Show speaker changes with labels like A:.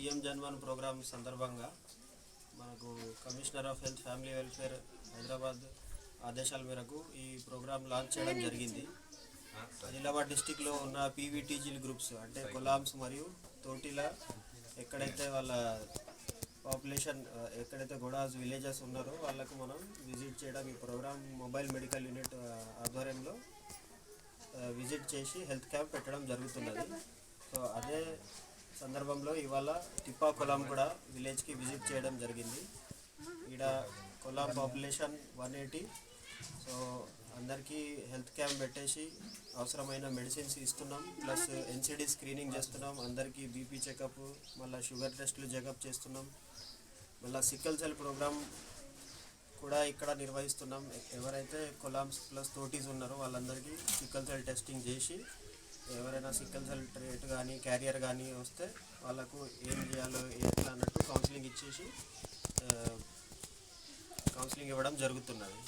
A: PM JANMAN program సందర్భంగా మనకు commissioner of health family welfare Hyderabad ఆదేశాల మేరకు ఈ ప్రోగ్రామ్ లాంచ్ చేయడం జరిగింది. ఆదిలాబాద్ డిస్టిక్లో ఉన్న పీవీటీజీల్ గ్రూప్స్ అంటే కొలామ్స్ మరియు తోటిల ఎక్కడైతే వాళ్ళ పాపులేషన్ ఎక్కడైతే గొడాస్ విలేజెస్ ఉన్నారో వాళ్ళకు మనం విజిట్ చేయడం ఈ ప్రోగ్రామ్ మొబైల్ మెడికల్ యూనిట్ ఆధ్వర్యంలో విజిట్ చేసి హెల్త్ క్యాంప్ పెట్టడం జరుగుతున్నది. సో అదే సందర్భంలో ఇవాళ టిప్పా కొలాం కూడా విలేజ్కి విజిట్ చేయడం జరిగింది. ఈడ Kolam population one eighty. So అందరికీ హెల్త్ క్యాంప్ పెట్టేసి అవసరమైన మెడిసిన్స్ ఇస్తున్నాం. ప్లస్ ఎన్సిడి స్క్రీనింగ్ చేస్తున్నాం. అందరికీ బీపీ చెకప్ మళ్ళీ షుగర్ టెస్ట్లు చెకప్ చేస్తున్నాం. మళ్ళీ సిక్కల్ సెల్ ప్రోగ్రామ్ కూడా ఇక్కడ నిర్వహిస్తున్నాం. ఎవరైతే కొలామ్స్ ప్లస్ తోటీస్ ఉన్నారో వాళ్ళందరికీ సిక్కల్ సెల్ టెస్టింగ్ చేసి ఎవరైనా సిక్కల్ సెల్ ట్రేట్ కానీ క్యారియర్ కానీ వస్తే వాళ్ళకు ఏం చేయాలో ఎట్లా అన్నట్టు కౌన్సిలింగ్ ఇచ్చేసి కౌన్సిలింగ్ ఇవ్వడం జరుగుతున్నది.